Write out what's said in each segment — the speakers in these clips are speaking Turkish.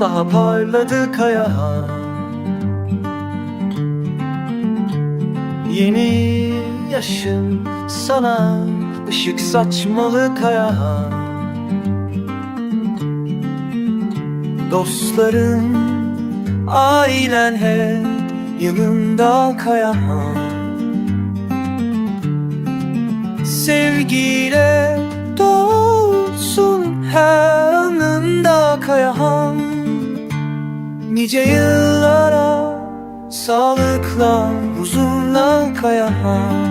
daha parladı Kayahan Yeni yaşın sana ışık saçmalı Kayahan Dostların, ailen hep yanında Kayahan Sevgiyle dolsun her Nice yıllara sağlıkla, huzurla Kayahan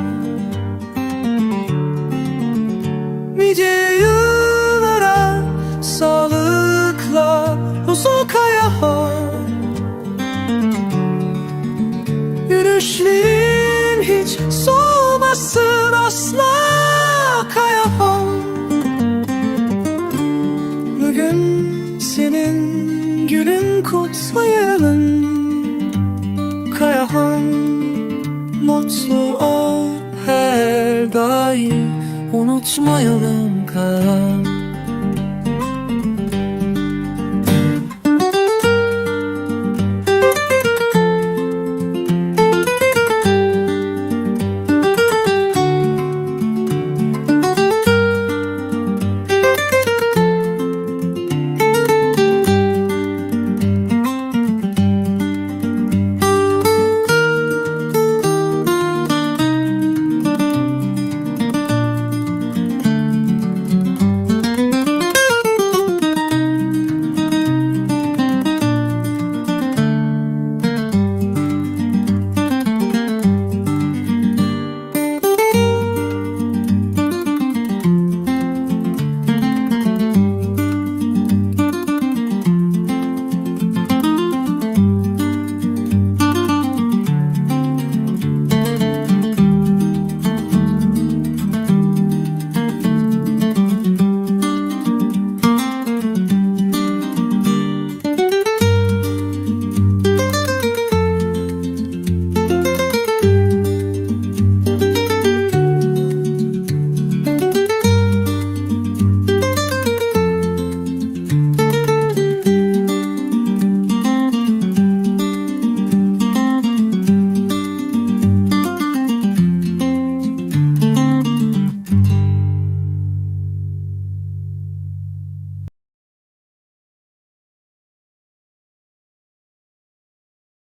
Nice yıllara sağlıkla, huzur Kayahan Yürüyüşlerin hiç soğumasın asla Kayahan kutlayalım. Kayahan Mutlu ol her daim Unutmayalım Kayahan